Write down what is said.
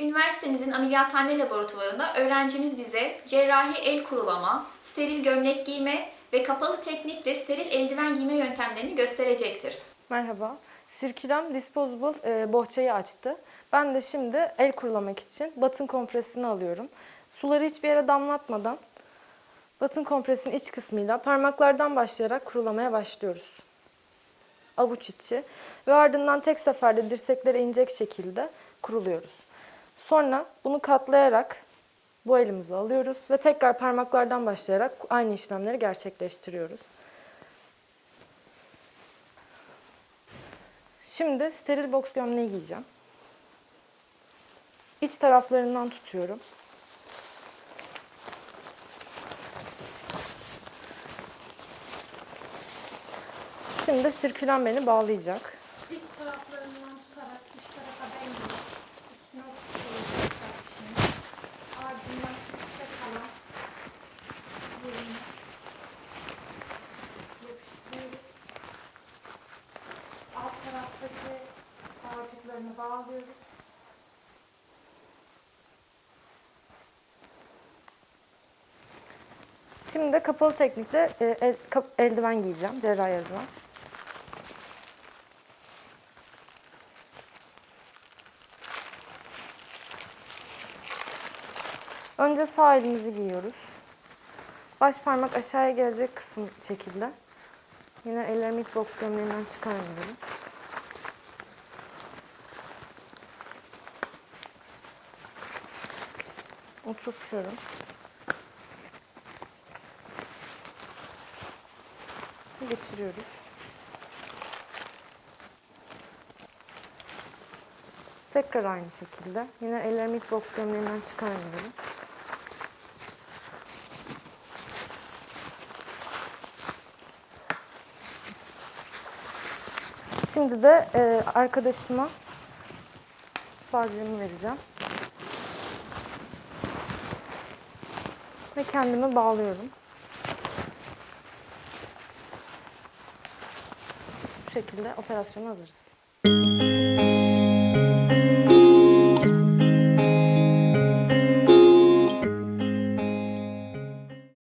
Üniversitemizin ameliyathane laboratuvarında öğrencimiz bize cerrahi el kurulama, steril gömlek giyme ve kapalı teknikle steril eldiven giyme yöntemlerini gösterecektir. Merhaba. Sirkülem Disposable e, bohçayı açtı. Ben de şimdi el kurulamak için batın kompresini alıyorum. Suları hiçbir yere damlatmadan batın kompresinin iç kısmıyla parmaklardan başlayarak kurulamaya başlıyoruz. Avuç içi ve ardından tek seferde dirseklere inecek şekilde kuruluyoruz. Sonra bunu katlayarak bu elimizi alıyoruz ve tekrar parmaklardan başlayarak aynı işlemleri gerçekleştiriyoruz. Şimdi steril boks gömleği giyeceğim. İç taraflarından tutuyorum. Şimdi sirkülen beni bağlayacak. İç taraflarından tutarak dış tarafa değmiyor. Üstüne oturtulacak. Ardından üstte kalan bölümü yapıştırıyoruz. Alt taraftaki bağcıklarını bağlıyoruz. Şimdi de kapalı teknikle e, el- kap- eldiven giyeceğim. Cerrahi eldiven. Önce sağ elimizi giyiyoruz. Baş parmak aşağıya gelecek kısım şekilde. Yine ellerimi hiç gömleğinden çıkarmıyorum. Oturtuyorum. geçiriyoruz. Tekrar aynı şekilde. Yine ellerimi hiç gömleğinden çıkarmıyorum. Şimdi de e, arkadaşıma bağcığımı vereceğim. Ve kendimi bağlıyorum. Bu şekilde operasyona hazırız.